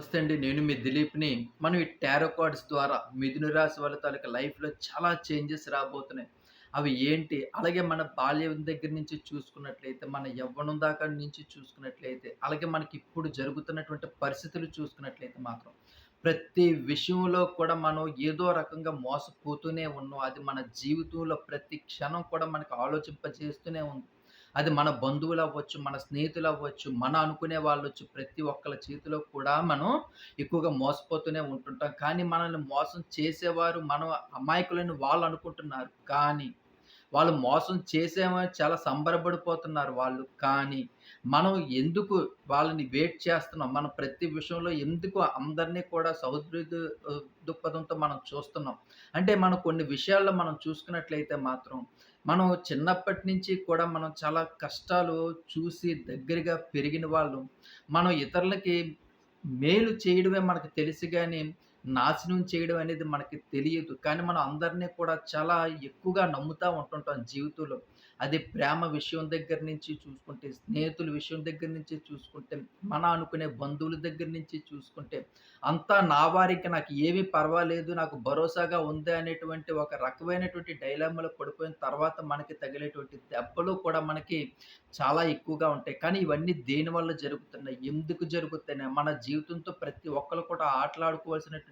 నమస్తే అండి నేను మీ దిలీప్ని. మనం ఈ టారో కార్డ్స్ ద్వారా మిథున రాశి వాళ్ళ తాలూకా లైఫ్లో చాలా చేంజెస్ రాబోతున్నాయి. అవి ఏంటి? అలాగే మన బాల్యం దగ్గర నుంచి చూసుకున్నట్లయితే మన యవ్వనం దాకా నుంచి చూసుకున్నట్లయితే అలాగే మనకి ఇప్పుడు జరుగుతున్నటువంటి పరిస్థితులు చూసుకున్నట్లయితే మాత్రం ప్రతి విషయంలో కూడా మనం ఏదో రకంగా మోసపోతూనే ఉన్నాం. అది మన జీవితంలో ప్రతి క్షణం కూడా మనకు ఆలోచింపజేస్తూనే ఉంది. అది మన బంధువులు అవ్వచ్చు, మన స్నేహితులు అవ్వచ్చు, మన అనుకునే వాళ్ళొచ్చు ప్రతి ఒక్కరి చేతిలో కూడా మనం ఎక్కువగా మోసపోతూనే ఉంటుంటాం. కానీ మనల్ని మోసం చేసేవారు మనం అమాయకులని వాళ్ళు అనుకుంటున్నారు. కానీ వాళ్ళు మోసం చేసామని చాలా సంబరపడిపోతున్నారు వాళ్ళు. కానీ మనం ఎందుకు వాళ్ళని వెయిట్ చేస్తున్నాం? మనం ప్రతి విషయంలో ఎందుకు అందరిని కూడా సహృదయ దృక్పథంతో మనం చూస్తున్నాం? అంటే మనం కొన్ని విషయాల్లో మనం చూసుకున్నట్లయితే మాత్రం మనం చిన్నప్పటి నుంచి కూడా మనం చాలా కష్టాలు చూసి దగ్గరగా పెరిగిన వాళ్ళు. మనం ఇతరులకి మేలు చేయడమే మనకు తెలుసు కానీ నాశనం చేయడం అనేది మనకి తెలియదు. కానీ మనం అందరిని కూడా చాలా ఎక్కువగా నమ్ముతూ ఉంటుంటాం జీవితంలో. అది ప్రేమ విషయం దగ్గర నుంచి చూసుకుంటే, స్నేహితుల విషయం దగ్గర నుంచి చూసుకుంటే, మన అనుకునే బంధువుల దగ్గర నుంచి చూసుకుంటే, అంతా నా వారికి నాకు ఏమీ పర్వాలేదు, నాకు భరోసాగా ఉంది అనేటువంటి ఒక రకమైనటువంటి డైలామాలో పడిపోయిన తర్వాత మనకి తగిలేటువంటి దెబ్బలు కూడా మనకి చాలా ఎక్కువగా ఉంటాయి. కానీ ఇవన్నీ దేనివల్ల జరుగుతున్నాయి? ఎందుకు జరుగుతున్నాయి? మన జీవితంతో ప్రతి ఒక్కళ్ళు కూడా ఆటలాడుకోవాల్సినటువంటి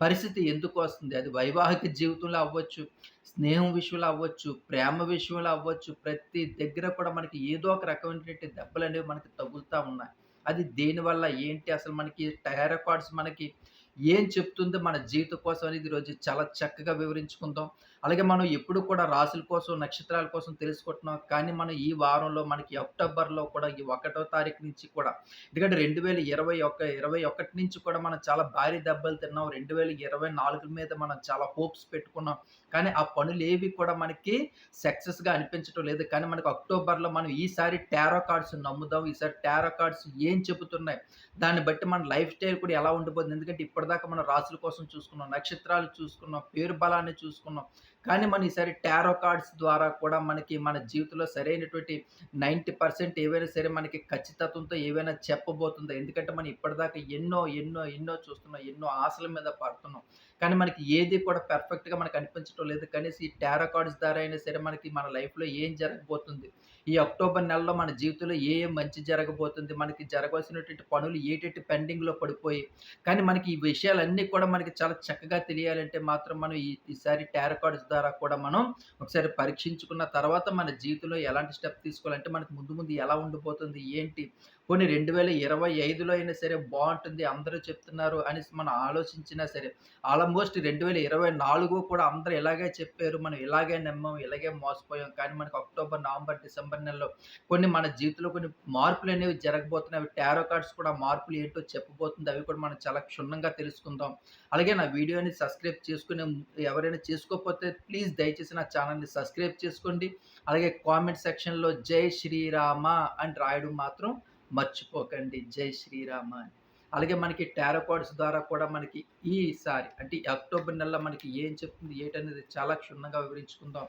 పరిస్థితి ఎందుకు వస్తుంది? అది వైవాహిక జీవితంలో అవ్వచ్చు, స్నేహం విషయంలో అవ్వచ్చు, ప్రేమ విషయంలో అవ్వచ్చు, ప్రతి దగ్గర కూడా మనకి ఏదో ఒక రకమైనటువంటి దెబ్బలనేవి మనకి తగులుతూ ఉన్నాయి. అది దేనివల్ల? ఏంటి? అసలు మనకి టైర్ కార్డ్స్ మనకి ఏం చెప్తుందో మన జీవితం కోసం అనేది ఈరోజు చాలా చక్కగా వివరించుకుందాం. అలాగే మనం ఎప్పుడు కూడా రాశుల కోసం, నక్షత్రాల కోసం తెలుసుకుంటున్నాం. కానీ మనం ఈ వారంలో మనకి అక్టోబర్‌లో కూడా ఈ ఒకటో తారీఖు నుంచి కూడా ఎందుకంటే 2021 21 నుంచి కూడా మనం చాలా భారీ దెబ్బలు తిన్నాం. 2024 మీద మనం చాలా హోప్స్ పెట్టుకున్నాం. కానీ ఆ పనులు ఏవి కూడా మనకి సక్సెస్‌గా అనిపించటం లేదు. కానీ మనకి అక్టోబర్‌లో మనం ఈసారి టారో కార్డ్స్ నమ్ముదాం. ఈసారి టారో కార్డ్స్ ఏం చెబుతున్నాయి? దాన్ని బట్టి మన లైఫ్ స్టైల్ కూడా ఎలా ఉండిపోతుంది ఎందుకంటే ఇప్పటిదాకా మనం రాసుల కోసం చూసుకున్నాం, నక్షత్రాలు చూసుకున్నాం, పేరు బలాన్ని చూసుకున్నాం. కానీ మనం ఈసారి టారో కార్డ్స్ ద్వారా కూడా మనకి మన జీవితంలో సరైనటువంటి 90% ఏవైనా సరే మనకి ఖచ్చితత్వంతో ఏవైనా చెప్పబోతుందో ఎందుకంటే మనం ఇప్పటిదాకా ఎన్నో, ఎన్నో, ఎన్నో చూస్తున్నాం. ఎన్నో ఆశల మీద పడుతున్నాం. కానీ మనకి ఏది కూడా పర్ఫెక్ట్‌గా మనకు అనిపించటం లేదు. కనీసం ఈ టారో కార్డ్స్ ద్వారా అయినా సరే మనకి మన లైఫ్‌లో ఏం జరగబోతుంది? ఈ అక్టోబర్ నెలలో మన జీవితంలో ఏ ఏ మంచి జరగబోతుంది? మనకి జరగాల్సినటువంటి పనులు ఏటేటి పెండింగ్‌లో పడిపోయి కానీ మనకి ఈ విషయాలన్నీ కూడా మనకి చాలా చక్కగా తెలియాలంటే మాత్రం మనం ఈ ఈసారి టారో కార్డ్స్ ద్వారా కూడా మనం ఒకసారి పరీక్షించుకున్న తర్వాత మన జీవితంలో ఎలాంటి స్టెప్ తీసుకోవాలంటే మనకు ముందు ముందు ఎలా ఉండిపోతుంది? ఏంటి? కొన్ని రెండు వేల ఇరవై ఐదులో అయినా సరే బాగుంటుంది అందరూ చెప్తున్నారు అనేసి మనం ఆలోచించినా సరే ఆల్‌మోస్ట్ 2024 కూడా అందరూ ఇలాగే చెప్పారు. మనం ఇలాగే నమ్మాం, ఇలాగే మోసపోయాం. కానీ మనకు అక్టోబర్, నవంబర్, డిసెంబర్ నెలలో కొన్ని మన జీవితంలో కొన్ని మార్పులు అనేవి జరగబోతున్నాయి. అవి టారో కార్డ్స్ కూడా మార్పులు ఏంటో చెప్పబోతుంది. అవి కూడా మనం చాలా క్షుణ్ణంగా తెలుసుకుందాం. అలాగే నా వీడియోని సబ్స్క్రైబ్ చేసుకునే ఎవరైనా చేసుకోకపోతే ప్లీజ్ దయచేసి నా ఛానల్‌ని సబ్స్క్రైబ్ చేసుకోండి. అలాగే కామెంట్ సెక్షన్‌లో జై శ్రీరామ అని రాయడం మాత్రం మర్చిపోకండి. జై శ్రీరామ అని. అలాగే మనకి టారో ద్వారా కూడా మనకి ఈసారి అంటే అక్టోబర్ నెలలో మనకి ఏం చెప్తుంది? ఏంటనేది చాలా క్షుణ్ణంగా వివరించుకుందాం.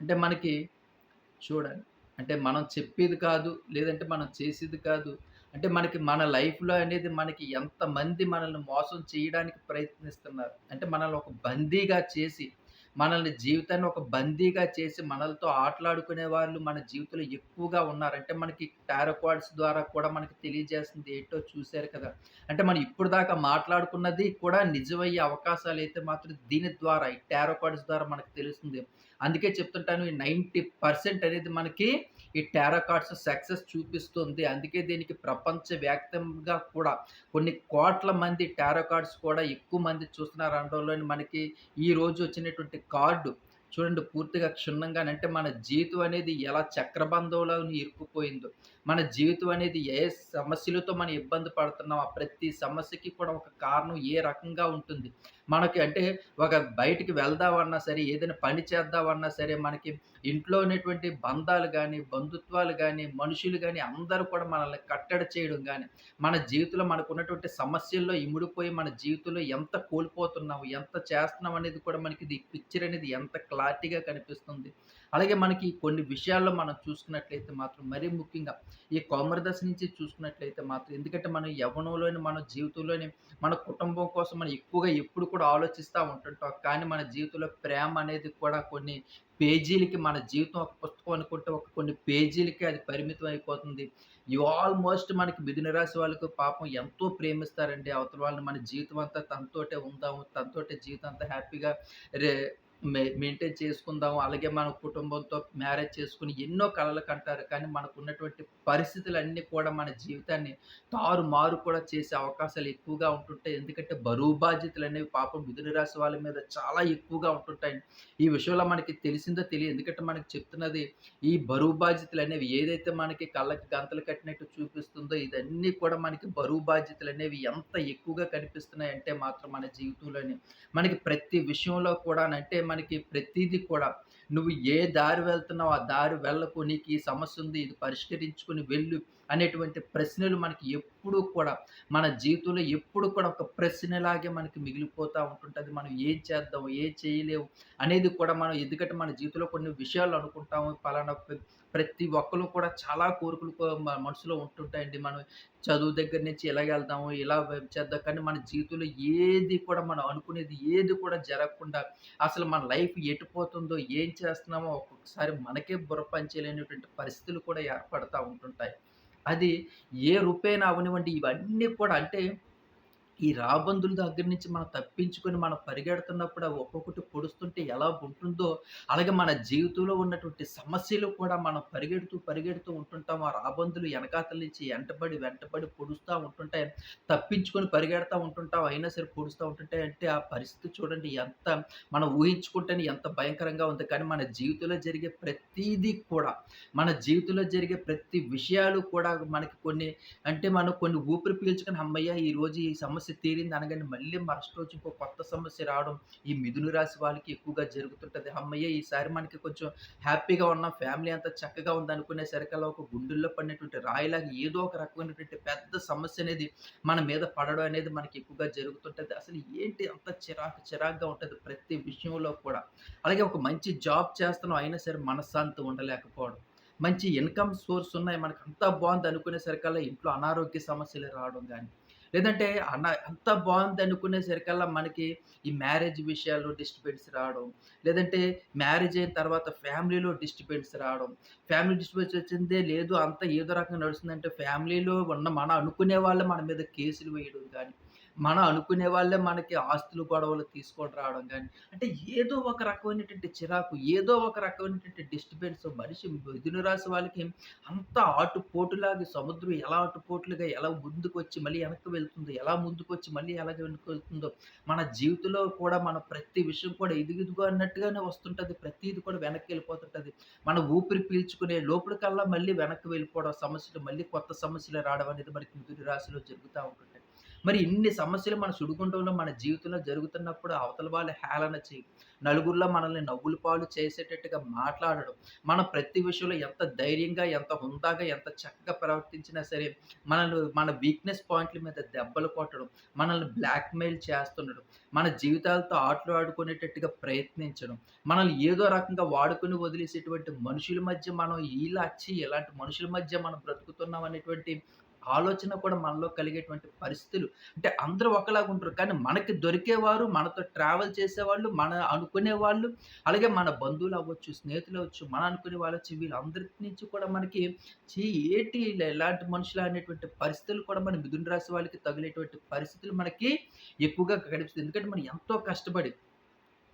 అంటే మనకి చూడండి. అంటే మనం చెప్పేది కాదు. లేదంటే మనం చేసేది కాదు. అంటే మనకి మన లైఫ్‌లో అనేది మనకి ఎంతమంది మనల్ని మోసం చేయడానికి ప్రయత్నిస్తున్నారు. అంటే మనల్ని ఒక బందీగా చేసి, మనల్ని జీవితాన్ని ఒక బందీగా చేసి మనలతో ఆటలాడుకునే వాళ్ళు మన జీవితంలో ఎక్కువగా ఉన్నారంటే మనకి టారోకాడ్స్ ద్వారా కూడా మనకి తెలియజేస్తుంది ఏంటో చూశారు కదా! అంటే మనం ఇప్పటిదాకా మాట్లాడుకున్నది కూడా నిజమయ్యే అవకాశాలు అయితే మాత్రం దీని ద్వారా ఈ టారోకార్డ్స్ ద్వారా మనకు తెలుస్తుంది. అందుకే చెప్తుంటాను ఈ 90% అనేది మనకి ఈ టారో కార్డ్స్ సక్సెస్ చూపిస్తుంది. అందుకే దీనికి ప్రపంచవ్యాప్తంగా కూడా కొన్ని కోట్ల మంది టారో కార్డ్స్ కూడా ఎక్కువ మంది చూస్తున్నారు అనడంలోని మనకి ఈ రోజు వచ్చినటువంటి కార్డు చూడండి పూర్తిగా క్షుణ్ణంగా అంటే మన జీవితం అనేది ఎలా చక్రబంధంలో ఇరుక్కుపోయిందో, మన జీవితం అనేది ఏ సమస్యలతో మనం ఇబ్బంది పడుతున్నాం, ఆ ప్రతి సమస్యకి కూడా ఒక కారణం ఏ రకంగా ఉంటుంది. మనకి అంటే ఒక బయటికి వెళ్దామన్నా సరే, ఏదైనా పని చేద్దామన్నా సరే, మనకి ఇంట్లో ఉన్నటువంటి బంధాలు కానీ బంధుత్వాలు కానీ మనుషులు కానీ అందరూ కూడా మనల్ని కట్టడి చేయడం కానీ మన జీవితంలో మనకున్నటువంటి సమస్యల్లో ఇముడిపోయి మన జీవితంలో ఎంత కోల్పోతున్నాము, ఎంత చేస్తున్నాం అనేది కూడా మనకి ఇది పిక్చర్ అనేది ఎంత క్లారిటీగా కనిపిస్తుంది. అలాగే మనకి కొన్ని విషయాల్లో మనం చూసుకున్నట్లయితే మాత్రం మరీ ముఖ్యంగా ఈ కౌమార దశ నుంచి చూసుకున్నట్లయితే మాత్రం ఎందుకంటే మనం యవ్వనంలోని మన జీవితంలోని మన కుటుంబం కోసం మనం ఎక్కువగా ఎప్పుడు కూడా ఆలోచిస్తూ ఉంటుంటాం. కానీ మన జీవితంలో ప్రేమ అనేది కూడా కొన్ని పేజీలకి మన జీవితం ఒక పుస్తకం అనుకుంటే ఒక కొన్ని పేజీలకి అది పరిమితం అయిపోతుంది. యు ఆల్‌మోస్ట్ మనకి మిథున రాశి వాళ్ళకు పాపం ఎంతో ప్రేమిస్తారండి అవతల వాళ్ళని. మన జీవితం అంతా తనతోటే ఉందాము. తనతోటే జీవితం అంతా హ్యాపీగా రే మెయింటైన్ చేసుకుందాం. అలాగే మన కుటుంబంతో మ్యారేజ్ చేసుకుని ఎన్నో కళలు కంటారు. కానీ మనకు ఉన్నటువంటి పరిస్థితులు పరిస్థితులన్నీ కూడా మన జీవితాన్ని తారుమారు కూడా చేసే అవకాశాలు ఎక్కువగా ఉంటుంటాయి. ఎందుకంటే బరువు బాధ్యతలు అనేవి పాపం మిథున రాశి వాళ్ళ మీద చాలా ఎక్కువగా ఉంటుంటాయి ఈ విషయంలో మనకి తెలిసిందో తెలియదు. ఎందుకంటే మనకు చెప్తున్నది ఈ బరువు బాధ్యతలు అనేవి ఏదైతే మనకి కళ్ళకి గంతలు కట్టినట్టు చూపిస్తుందో ఇదన్నీ కూడా మనకి బరువు బాధ్యతలు అనేవి ఎంత ఎక్కువగా కనిపిస్తున్నాయంటే మాత్రం మన జీవితంలోని మనకి ప్రతి విషయంలో కూడా అంటే మన మనకి ప్రతిదీ కూడా నువ్వు ఏ దారి వెళ్తున్నావు ఆ దారి వెళ్ళకు. నీకు ఈ సమస్య ఉంది. ఇది పరిష్కరించుకొని వెళ్ళు అనేటువంటి ప్రశ్నలు మనకి ఎప్పుడూ కూడా మన జీవితంలో ఎప్పుడు కూడా ఒక ప్రశ్నలాగే మనకి మిగిలిపోతూ ఉంటుంటుంది మనం ఏం చేద్దాం? ఏం చేయలేము? అనేది కూడా మనం ఎందుకంటే మన జీవితంలో కొన్ని విషయాలు అనుకుంటాము. పలానా ప్రతి ఒక్కరు కూడా చాలా కోరికలు మనసులో ఉంటుంటాయండి. మనం చదువు దగ్గర నుంచి ఇలాగెళ్దాము, ఇలా చేద్దాం. కానీ మన జీవితంలో ఏది కూడా మనం అనుకునేది ఏది కూడా జరగకుండా అసలు మన లైఫ్ ఎటుపోతుందో ఏం చేస్తున్నామో ఒక్కొక్కసారి మనకే బుర్ర పరిస్థితులు కూడా ఏర్పడతా ఉంటుంటాయి. అది ఏ రూపేణా అవ్వనివ్వండి ఇవన్నీ కూడా అంటే ఈ రాబందుల దగ్గర నుంచి మనం తప్పించుకొని మనం పరిగెడుతున్నప్పుడు అవి ఒక్కొక్కటి పొడుస్తుంటే ఎలా ఉంటుందో, అలాగే మన జీవితంలో ఉన్నటువంటి సమస్యలు కూడా మనం పరిగెడుతూ, పరిగెడుతూ ఉంటుంటాం. ఆ రాబందులు వెనకాతల నుంచి వెంటబడి వెంటబడి పొడుస్తూ ఉంటుంటాయి. తప్పించుకొని పరిగెడతా ఉంటుంటాం. అయినా సరే పొడుస్తూ ఉంటుంటాయి. అంటే ఆ పరిస్థితి చూడండి ఎంత మనం ఊహించుకుంటేనే ఎంత భయంకరంగా ఉంది. కానీ మన జీవితంలో జరిగే ప్రతిదీ కూడా, మన జీవితంలో జరిగే ప్రతి విషయాలు కూడా మనకి కొన్ని అంటే మనం కొన్ని ఊపిరి పీల్చుకొని అమ్మయ్య ఈరోజు ఈ సమస్య తీరింది అనగానే మళ్ళీ మరుసటి రోజు ఇంకో కొత్త సమస్య రావడం ఈ మిథున రాశి వాళ్ళకి ఎక్కువగా జరుగుతుంటది. అమ్మయ్య ఈసారి మనకి కొంచెం హ్యాపీగా ఉన్నాం. ఫ్యామిలీ అంతా చక్కగా ఉందనుకునే సరికల్లా ఒక గుండెల్లో పడినటువంటి రాయిలాగా ఏదో ఒక రకమైనటువంటి పెద్ద సమస్య అనేది మన మీద పడడం అనేది మనకి ఎక్కువగా జరుగుతుంటది. అసలు ఏంటి అంత చిరాకు చిరాకుగా ఉంటుంది ప్రతి విషయంలో కూడా. అలాగే ఒక మంచి జాబ్ చేస్తున్నాం. అయినా సరే మనశ్శాంతి ఉండలేకపోవడం. మంచి ఇన్‌కమ్ సోర్స్ ఉన్నాయి. మనకు అంతా బాగుంది అనుకునే సరికల్లా ఇంట్లో అనారోగ్య సమస్యలు రావడం కానీ లేదంటే అన్న అంత బాగుంది అనుకునే సరికల్లా మనకి ఈ మ్యారేజ్ విషయాల్లో డిస్టర్బెన్స్ రావడం, లేదంటే మ్యారేజ్ అయిన తర్వాత ఫ్యామిలీలో డిస్టర్బెన్స్ రావడం. ఫ్యామిలీ డిస్టర్బెన్స్ వచ్చిందే లేదు అంత ఏదో రకంగా నడుస్తుందంటే ఫ్యామిలీలో ఉన్న మనం అనుకునే వాళ్ళే మన మీద కేసులు వేయడం కానీ మనం అనుకునే వాళ్ళే మనకి ఆస్తులు గొడవలు తీసుకొని రావడం కానీ అంటే ఏదో ఒక రకమైనటువంటి చిరాకు, ఏదో ఒక రకమైనటువంటి డిస్టర్బెన్స్ మనిషి మిథున రాశి వాళ్ళకి అంత ఆటుపోటులాగా సముద్రం ఎలా ఆటుపోట్లుగా ఎలా ముందుకొచ్చి మళ్ళీ వెనక్కి వెళ్తుందో, ఎలా ముందుకొచ్చి మళ్ళీ ఎలా వెనక్కి వెళ్తుందో, మన జీవితంలో కూడా మన ప్రతి విషయం కూడా ఇదిగిదిగో అన్నట్టుగానే వస్తుంటుంది ప్రతిది కూడా వెనక్కి వెళ్ళిపోతుంటుంది. మన ఊపిరి పీల్చుకునే లోపలికల్లా మళ్ళీ వెనక్కి వెళ్ళిపోవడం, సమస్యలు మళ్ళీ కొత్త సమస్యలు రావడం అనేది మనకి మిథున రాశిలో జరుగుతూ ఉంటుంది మరి ఇన్ని సమస్యలు మన సుడిగుండంలో మన జీవితంలో జరుగుతున్నప్పుడు అవతల వాళ్ళు హేళన చేయడం, నలుగురిలో మనల్ని నవ్వులు పాలు చేసేటట్టుగా మాట్లాడడం, మనం ప్రతి విషయంలో ఎంత ధైర్యంగా, ఎంత హుందాగా, ఎంత చక్కగా ప్రవర్తించినా సరే మనల్ని మన వీక్‌నెస్ పాయింట్‌ల మీద దెబ్బలు కొట్టడం, మనల్ని బ్లాక్‌మెయిల్ చేస్తుండడం, మన జీవితాలతో ఆటలు ఆడుకునేటట్టుగా ప్రయత్నించడం, మనల్ని ఏదో రకంగా వాడుకొని వదిలేసేటువంటి మనుషుల మధ్య మనం ఇలా వచ్చి ఇలాంటి మనుషుల మధ్య మనం బ్రతుకుతున్నాం అనేటువంటి ఆలోచన కూడా మనలో కలిగేటువంటి పరిస్థితులు అంటే అందరూ ఒకలాగా ఉంటారు కానీ మనకి దొరికేవారు, మనతో ట్రావెల్ చేసేవాళ్ళు, మన అనుకునే వాళ్ళు అలాగే మన బంధువులు అవ్వచ్చు స్నేహితులు అవ్వచ్చు మనం అనుకునే వాళ్ళొచ్చి వీళ్ళందరి నుంచి కూడా మనకి ఛీ! ఏటి ఎలాంటి మనుషులు అనేటువంటి పరిస్థితులు కూడా మన మిథున రాశి వాళ్ళకి తగిలేటువంటి పరిస్థితులు మనకి ఎక్కువగా కనిపిస్తుంది. ఎందుకంటే మనం ఎంతో కష్టపడి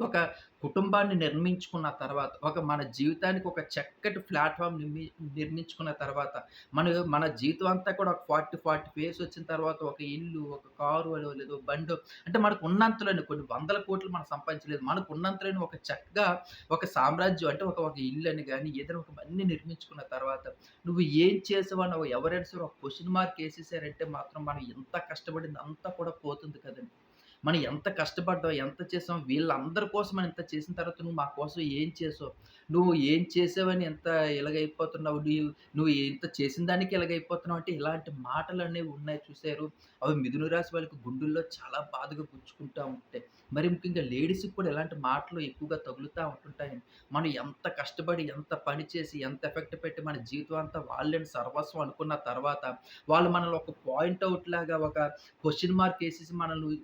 ఒక కుటుంబాన్ని నిర్మించుకున్న తర్వాత, ఒక మన జీవితానికి ఒక చక్కటి ప్లాట్ఫామ్ నిర్మి నిర్మించుకున్న తర్వాత, మన మన జీవితం అంతా కూడా ఒక ఫార్టీ ఫార్టీ ఫేస్ వచ్చిన తర్వాత ఒక ఇల్లు, ఒక కారు లేదో బండో అంటే మనకు ఉన్నంతలోనే కొన్ని వందల కోట్లు మనం సంపాదించలేదు. మనకు ఉన్నంతలోనే ఒక చక్కగా ఒక సామ్రాజ్యం అంటే ఒక ఒక అని కానీ ఏదైనా ఒక అన్ని నిర్మించుకున్న తర్వాత, నువ్వు ఏం చేసావని ఎవరైనా సరే ఒక క్వశ్చన్ మార్క్ వేసేసారంటే మాత్రం మనం ఎంత కష్టపడింది అంతా కూడా పోతుంది కదండి మనం ఎంత కష్టపడ్డావు ఎంత చేసాం, వీళ్ళందరి కోసం మనం ఇంత చేసిన తర్వాత నువ్వు మా కోసం ఏం చేసావు? నువ్వు ఏం చేసావని ఎంత ఇలాగైపోతున్నావు? నీవు నువ్వు ఎంత చేసిన దానికి ఇలాగైపోతున్నావు అంటే ఇలాంటి మాటలు అనేవి ఉన్నాయి చూశారు అవి మిథున రాశి వాళ్ళకి గుండెల్లో చాలా బాధగా గుచ్చుకుంటా ఉంటాయి. మరి ముఖ్యంగా లేడీస్‌కి కూడా ఇలాంటి మాటలు ఎక్కువగా తగులుతూ ఉంటుంటాయి. మనం ఎంత కష్టపడి, ఎంత పని చేసి, ఎంత ఎఫెక్ట్ పెట్టి మన జీవితం అంతా వాళ్ళని సర్వస్వం అనుకున్న తర్వాత, వాళ్ళు మనల్ని ఒక పాయింట్ అవుట్ లాగా ఒక క్వశ్చన్ మార్క్ వేసేసి మనల్ని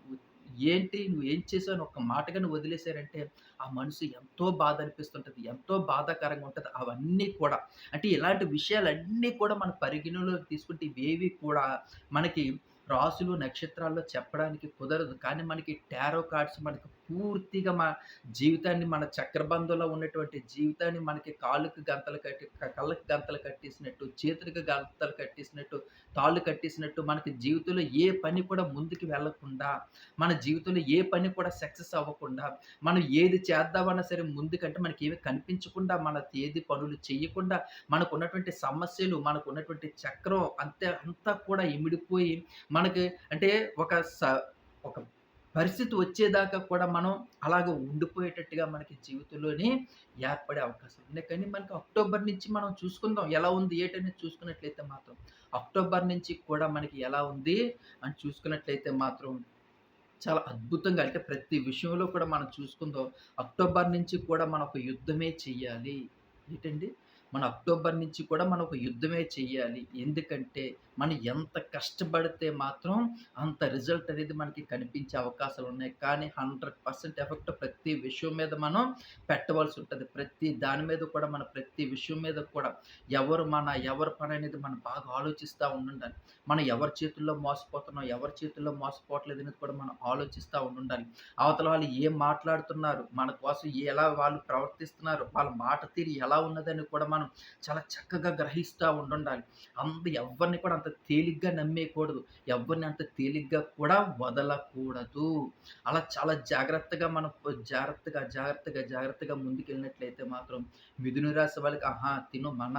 ఏంటి నువ్వేం చేసావు అని ఒక్క మాటగా నువ్వు వదిలేసారంటే, ఆ మనసు ఎంతో బాధ అనిపిస్తుంటుంది ఎంతో బాధాకరంగా ఉంటుంది అవన్నీ కూడా అంటే ఇలాంటి విషయాలన్నీ కూడా మన పరిగణలోకి తీసుకుంటే ఇవేవి కూడా మనకి రాసులు, నక్షత్రాల్లో చెప్పడానికి కుదరదు. కానీ మనకి టారో కార్డ్స్ మనకి పూర్తిగా మా జీవితాన్ని మన చక్రబంధంలో ఉన్నటువంటి జీవితాన్ని మనకి కాళ్ళకు గంతలు కట్టి కళ్ళకు గంతలు కట్టేసినట్టు, చేతులకు గంతలు కట్టేసినట్టు, తాళ్ళు కట్టేసినట్టు మనకి జీవితంలో ఏ పని కూడా ముందుకు వెళ్ళకుండా, మన జీవితంలో ఏ పని కూడా సక్సెస్ అవ్వకుండా, మనం ఏది చేద్దామన్నా సరే ముందుకంటే మనకి ఏమి కనిపించకుండా, మన ఏది పనులు చెయ్యకుండా, మనకున్నటువంటి సమస్యలు, మనకు ఉన్నటువంటి చక్రం అంతే అంతా కూడా ఇమిడిపోయి మనకి అంటే ఒక స ఒక పరిస్థితి వచ్చేదాకా కూడా మనం అలాగ ఉండిపోయేటట్టుగా మనకి జీవితంలోని ఏర్పడే అవకాశం. ఉంది కానీ మనకి అక్టోబర్ నుంచి మనం చూసుకుందాం ఎలా ఉంది ఏటనేది చూసుకున్నట్లయితే మాత్రం, అక్టోబర్ నుంచి కూడా మనకి ఎలా ఉంది అని చూసుకున్నట్లయితే మాత్రం చాలా అద్భుతంగా అంటే ప్రతి విషయంలో కూడా మనం చూసుకుందాం. అక్టోబర్ నుంచి కూడా మనం ఒక యుద్ధమే చెయ్యాలి. ఏంటండి? మన అక్టోబర్ నుంచి కూడా మనం ఒక యుద్ధమే చేయాలి ఎందుకంటే మనం ఎంత కష్టపడితే మాత్రం అంత రిజల్ట్ అనేది మనకి కనిపించే అవకాశాలు ఉన్నాయి. కానీ 100% ఎఫెక్ట్ ప్రతి విషయం మీద మనం పెట్టవలసి ఉంటుంది. ప్రతి దాని మీద కూడా మనం ప్రతి విషయం మీద కూడా ఎవరు మన ఎవరి అనేది మనం బాగా ఆలోచిస్తూ ఉండాలి మనం ఎవరి చేతుల్లో మోసపోతున్నాం, ఎవరి చేతుల్లో మోసపోవట్లేదు అనేది కూడా మనం ఆలోచిస్తూ ఉండాలి అవతల వాళ్ళు ఏం మాట్లాడుతున్నారు, మన కోసం ఎలా వాళ్ళు ప్రవర్తిస్తున్నారు, వాళ్ళ మాట తీరు ఎలా ఉన్నదని కూడా మనం చాలా చక్కగా గ్రహిస్తూ ఉండుండాలి. అంత ఎవరిని కూడా అంత తేలిగ్గా నమ్మేయకూడదు. ఎవరిని అంత తేలిగ్గా కూడా వదలకూడదు. అలా చాలా జాగ్రత్తగా మనం జాగ్రత్తగా, జాగ్రత్తగా, జాగ్రత్తగా ముందుకెళ్ళినట్లయితే మాత్రం మిథున రాశి వాళ్ళకి ఆహా! తిను మన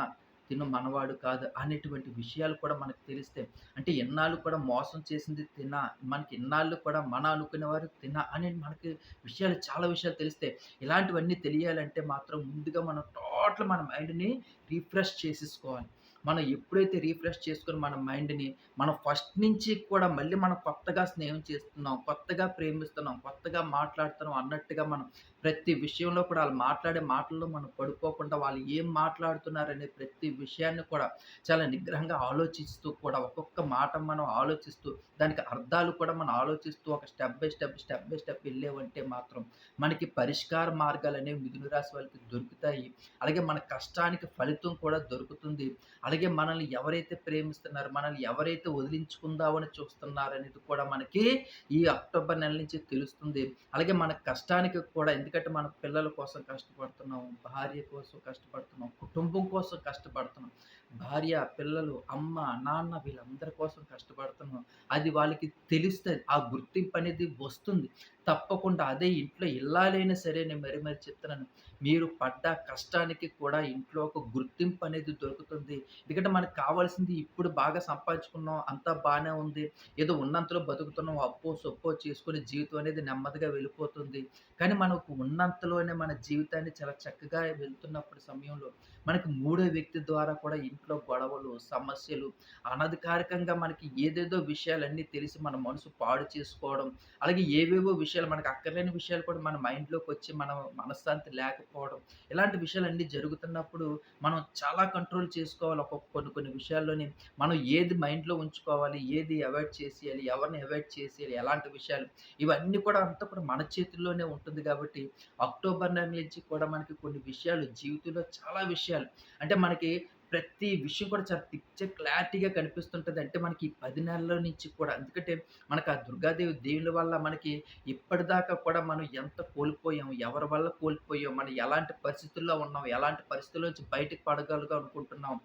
తిను మనవాడు కాదు అనేటువంటి విషయాలు కూడా మనకు తెలిస్తే అంటే ఇన్నాళ్ళు కూడా మోసం చేసింది తిన, మనకి ఇన్నాళ్ళు కూడా మన అనుకునేవారు తిన అనే మనకి విషయాలు చాలా విషయాలు తెలిస్తే ఇలాంటివన్నీ తెలియాలంటే మాత్రం ముందుగా మనం టోటల్ మన మైండ్‌ని రిఫ్రెష్ చేసేసుకోవాలి. మనం ఎప్పుడైతే రీఫ్రెష్ చేసుకుని మన మైండ్‌ని మనం ఫస్ట్ నుంచి కూడా మళ్ళీ మనం కొత్తగా స్నేహం చేస్తున్నాం, కొత్తగా ప్రేమిస్తున్నాం, కొత్తగా మాట్లాడుతున్నాం అన్నట్టుగా మనం ప్రతి విషయంలో కూడా వాళ్ళు మాట్లాడే మాటల్లో మనం పడుకోకుండా వాళ్ళు ఏం మాట్లాడుతున్నారనే ప్రతి విషయాన్ని కూడా చాలా నిగ్రహంగా ఆలోచిస్తూ కూడా ఒక్కొక్క మాట మనం ఆలోచిస్తూ దానికి అర్థాలు కూడా మనం ఆలోచిస్తూ ఒక step by step, step by step వెళ్ళేవంటే మాత్రం మనకి పరిష్కార మార్గాలు అనేవి మిథున రాశి వాళ్ళకి దొరుకుతాయి. అలాగే మన కష్టానికి ఫలితం కూడా దొరుకుతుంది. అలాగే మనల్ని ఎవరైతే ప్రేమిస్తున్నారో, మనల్ని ఎవరైతే వదిలించుకుందామని చూస్తున్నారనేది కూడా మనకి ఈ అక్టోబర్ నెల నుంచి తెలుస్తుంది. అలాగే మన కష్టానికి కూడా ఎందుకంటే మన పిల్లల కోసం కష్టపడుతున్నాం, భార్య కోసం కష్టపడుతున్నాం, కుటుంబం కోసం కష్టపడుతున్నాం. భార్య, పిల్లలు, అమ్మ, నాన్న వీళ్ళందరి కోసం కష్టపడుతున్నాం. అది వాళ్ళకి తెలుస్తుంది ఆ గుర్తింపు అనేది వస్తుంది. తప్పకుండా అదే ఇంట్లో ఇల్లాలైనా సరే నేను మరి మరి చెప్తున్నాను. మీరు పడ్డ కష్టానికి కూడా ఇంట్లో ఒక గుర్తింపు అనేది దొరుకుతుంది. ఎందుకంటే మనకు కావాల్సింది ఇప్పుడు బాగా సంపాదించుకున్నాం. అంతా బాగానే ఉంది. ఏదో ఉన్నంతలో బతుకుతున్నాం. అప్పో, సొప్పో చేసుకుని జీవితం అనేది నెమ్మదిగా వెళ్ళిపోతుంది. కానీ మనకు ఉన్నంతలోనే మన జీవితాన్ని చాలా చక్కగా వెళ్తున్నప్పుడు సమయంలో మనకి మూడో వ్యక్తి ద్వారా కూడా ఇంట్లో గొడవలు, సమస్యలు అనధికారికంగా మనకి ఏదేదో విషయాలన్నీ తెలిసి మన మనసు పాడు చేసుకోవడం, అలాగే ఏవేవో విషయాలు మనకు అక్కర్లేని విషయాలు కూడా మన మైండ్లోకి వచ్చి మనం మనశ్శాంతి లేకపోవడం, ఇలాంటి విషయాలన్నీ జరుగుతున్నప్పుడు మనం చాలా కంట్రోల్ చేసుకోవాలి. ఒక్కొక్క కొన్ని కొన్ని విషయాల్లోని మనం ఏది మైండ్‌లో ఉంచుకోవాలి, ఏది అవాయిడ్ చేసేయాలి, ఎవరిని అవాయిడ్ చేసేయాలి, ఎలాంటి విషయాలు ఇవన్నీ కూడా అంతా కూడా మన చేతుల్లోనే ఉంటుంది కాబట్టి అక్టోబర్ నెల నుంచి కూడా మనకి కొన్ని విషయాలు జీవితంలో చాలా విషయాలు. అంటే మనకి ప్రతి విషయం కూడా చాలా పిక్చర్ క్లారిటీగా కనిపిస్తుంటుంది అంటే మనకి ఈ 10 నెలల నుంచి కూడా ఎందుకంటే మనకు ఆ దుర్గాదేవి దేవుని వల్ల మనకి ఇప్పటిదాకా కూడా మనం ఎంత కోల్పోయాం, ఎవరి వల్ల కోల్పోయాం, మనం ఎలాంటి పరిస్థితుల్లో ఉన్నాం, ఎలాంటి పరిస్థితుల నుంచి బయటకు పడగలుగా అనుకుంటున్నాం,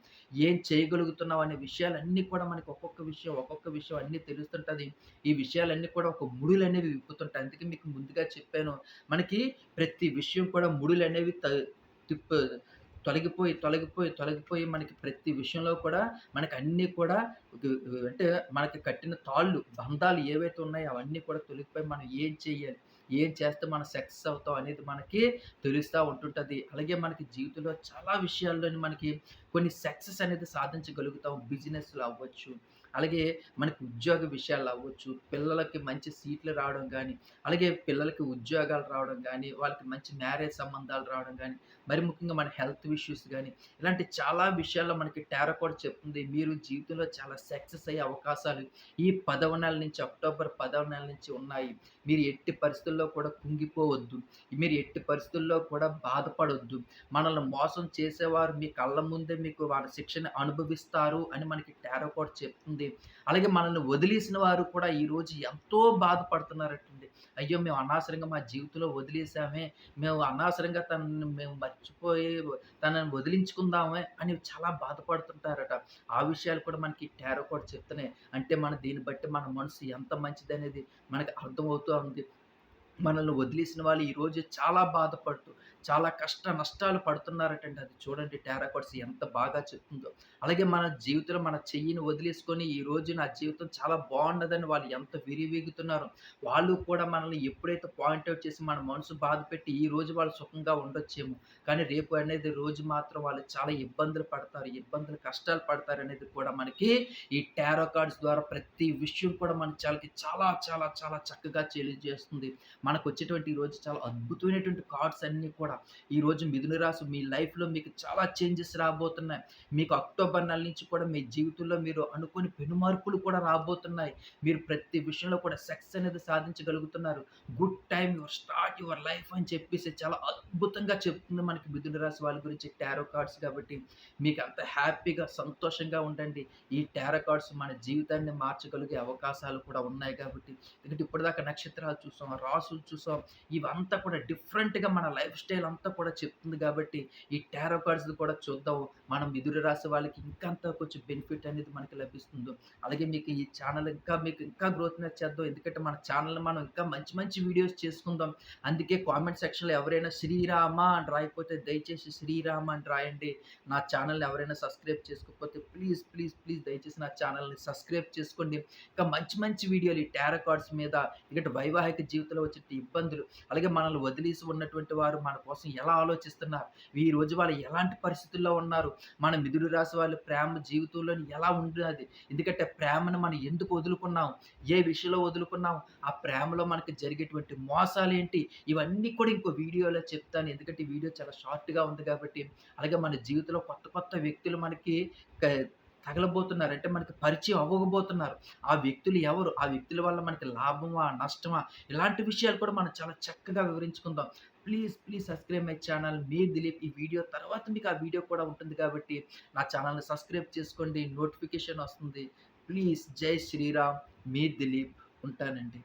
ఏం చేయగలుగుతున్నాం అనే విషయాలన్నీ కూడా మనకి ఒక్కొక్క విషయం, ఒక్కొక్క విషయం అన్నీ తెలుస్తుంటుంది ఈ విషయాలన్నీ కూడా ఒక ముడులు అనేవి విప్పుతుంటాయి. అందుకే మీకు ముందుగా చెప్పాను. మనకి ప్రతి విషయం కూడా ముడులనేవి త తిప్పు తొలగిపోయి, తొలగిపోయి, తొలగిపోయి మనకి ప్రతి విషయంలో కూడా మనకి అన్నీ కూడా అంటే మనకి కట్టిన తాళ్ళు, బంధాలు ఏవైతే ఉన్నాయో అవన్నీ కూడా తొలగిపోయి మనం ఏం చేయాలి? ఏం చేస్తే మనం సక్సెస్ అవుతాం అనేది మనకి తెలుస్తూ ఉంటుంటుంది అలాగే మనకి జీవితంలో చాలా విషయాల్లోని మనకి కొన్ని సక్సెస్ అనేది సాధించగలుగుతాం. బిజినెస్‌లో అవ్వచ్చు, అలాగే మనకి ఉద్యోగ విషయాలు అవ్వచ్చు, పిల్లలకి మంచి సీట్లు రావడం కానీ అలాగే పిల్లలకి ఉద్యోగాలు రావడం కానీ వాళ్ళకి మంచి మ్యారేజ్ సంబంధాలు రావడం కానీ మరి ముఖ్యంగా మన హెల్త్ ఇష్యూస్ కానీ ఇలాంటి చాలా విషయాల్లో మనకి టారో చెప్తుంది. మీరు జీవితంలో చాలా సక్సెస్ అయ్యే అవకాశాలు ఈ పదవ నెల నుంచి అక్టోబర్ పదవ నెల నుంచి ఉన్నాయి. మీరు ఎట్టి పరిస్థితుల్లో కూడా కుంగిపోవద్దు. మీరు ఎట్టి పరిస్థితుల్లో కూడా బాధపడొద్దు. మనల్ని మోసం చేసేవారు మీ కళ్ళ ముందే మీకు వాళ్ళ శిక్షణ అనుభవిస్తారు అని మనకి టారో చెప్తుంది చెప్తుంది. అలాగే మనల్ని వదిలేసిన వారు కూడా ఈరోజు ఎంతో బాధపడుతున్నారటండి. అయ్యో! మేము అనవసరంగా మా జీవితంలో వదిలేసామే. మేము అనవసరంగా తనని మేము మర్చిపోయి తనని వదిలించుకుందామే అని చాలా బాధపడుతుంటారట. ఆ విషయాలు కూడా మనకి టేరో కూడా చెప్తున్నాయి. అంటే మన దీన్ని బట్టి మన మనసు ఎంత మంచిదనేది మనకు అర్థమవుతూ ఉంది. మనల్ని వదిలేసిన వాళ్ళు ఈరోజు చాలా బాధపడుతూ, చాలా కష్ట నష్టాలు పడుతున్నారటండి. అది చూడండి టారో కార్డ్స్ ఎంత బాగా చెప్తుందో. అలాగే మన జీవితంలో మన చెయ్యిని వదిలేసుకొని ఈ రోజు నా జీవితం చాలా బాగున్నదని వాళ్ళు ఎంత విర్రవీగుతున్నారో, వాళ్ళు కూడా మనల్ని ఎప్పుడైతే పాయింట్ చేసి మన మనసు బాధపెట్టి రోజు వాళ్ళు సుఖంగా ఉండొచ్చేమో, కానీ రేపు అనేది రోజు మాత్రం వాళ్ళు చాలా ఇబ్బందులు పడతారు. ఇబ్బందులు, కష్టాలు పడతారనేది కూడా మనకి ఈ టారో కార్డ్స్ ద్వారా ప్రతి విషయం కూడా మన చాలకి చాలా చాలా చాలా చక్కగా తెలియజేస్తుంది. మనకొచ్చేటువంటి ఈ రోజు చాలా అద్భుతమైనటువంటి కార్డ్స్ అన్నీ కూడా ఈరోజు మిథున రాశి మీ లైఫ్‌లో మీకు చాలా చేంజెస్ రాబోతున్నాయి. మీకు అక్టోబర్ నెల నుంచి కూడా మీ జీవితంలో మీరు అనుకోని పెనుమార్పులు కూడా రాబోతున్నాయి. మీరు ప్రతి విషయంలో కూడా సక్సెస్ అనేది సాధించగలుగుతున్నారు. Good time your start your life అని చెప్పేసి చాలా అద్భుతంగా చెప్తుంది మనకి మిథున రాశి వాళ్ళ గురించి టారో కార్డ్స్ కాబట్టి మీకు అంత హ్యాపీగా, సంతోషంగా ఉండండి. ఈ టారో కార్డ్స్ మన జీవితాన్ని మార్చగలిగే అవకాశాలు కూడా ఉన్నాయి కాబట్టి ఎందుకంటే ఇప్పటిదాకా నక్షత్రాలు చూసాం, రాసులు చూసాం. ఇవంతా కూడా డిఫరెంట్‌గా మన లైఫ్ స్టైల్ అంతా కూడా చెప్తుంది కాబట్టి ఈ టారో కార్డ్స్ కూడా చూద్దాం. మనం ఎదురు రాసే వాళ్ళకి ఇంకా అంత కొంచెం బెనిఫిట్ అనేది మనకి లభిస్తుందో. అలాగే మీకు ఈ ఛానల్ ఇంకా మీకు ఇంకా గ్రోత్‌నెస్ చేద్దాం. ఎందుకంటే మన ఛానల్ మనం ఇంకా మంచి మంచి వీడియోస్ చేసుకుందాం. అందుకే కామెంట్ సెక్షన్‌లో ఎవరైనా శ్రీరామ అని రాయకపోతే దయచేసి శ్రీరామ అని రాయండి. నా ఛానల్‌ని ఎవరైనా సబ్స్క్రైబ్ చేసుకోకపోతే ప్లీజ్, ప్లీజ్, ప్లీజ్ దయచేసి నా ఛానల్‌ని సబ్స్క్రైబ్ చేసుకోండి. ఇంకా మంచి మంచి వీడియోలు ఈ టారో కార్డ్స్ మీద ఇక్కడ వైవాహిక జీవితంలో వచ్చే ఇబ్బందులు, అలాగే మనల్ని వదిలేసి ఉన్నటువంటి వారు మన కోసం ఎలా ఆలోచిస్తున్నారు? ఈ రోజు వాళ్ళు ఎలాంటి పరిస్థితుల్లో ఉన్నారు? మన మిథున రాశి వాళ్ళ ప్రేమ జీవితంలోని ఎలా ఉన్నది? ఎందుకంటే ప్రేమను మనం ఎందుకు వదులుకున్నాం? ఏ విషయంలో వదులుకున్నాం? ఆ ప్రేమలో మనకి జరిగేటువంటి మోసాలు ఏంటి ఇవన్నీ కూడా ఇంకో వీడియోలో చెప్తాను. ఎందుకంటే ఈ వీడియో చాలా షార్ట్‌గా ఉంది కాబట్టి. అలాగే మన జీవితంలో కొత్త కొత్త వ్యక్తులు మనకి తగలబోతున్నారు. అంటే మనకి పరిచయం అవ్వకపోతున్నారు ఆ వ్యక్తులు ఎవరు? ఆ వ్యక్తుల వల్ల మనకి లాభమా? నష్టమా? ఇలాంటి విషయాలు కూడా మనం చాలా చక్కగా వివరించుకుందాం. Please, please subscribe my channel. మీ దిలీప్. ఈ వీడియో తర్వాత మీకు ఆ వీడియో కూడా ఉంటుంది కాబట్టి నా ఛానల్‌ని సబ్స్క్రైబ్ చేసుకోండి. నోటిఫికేషన్ వస్తుంది. ప్లీజ్ జై శ్రీరామ్. మీ దిలీప్. ఉంటానండి.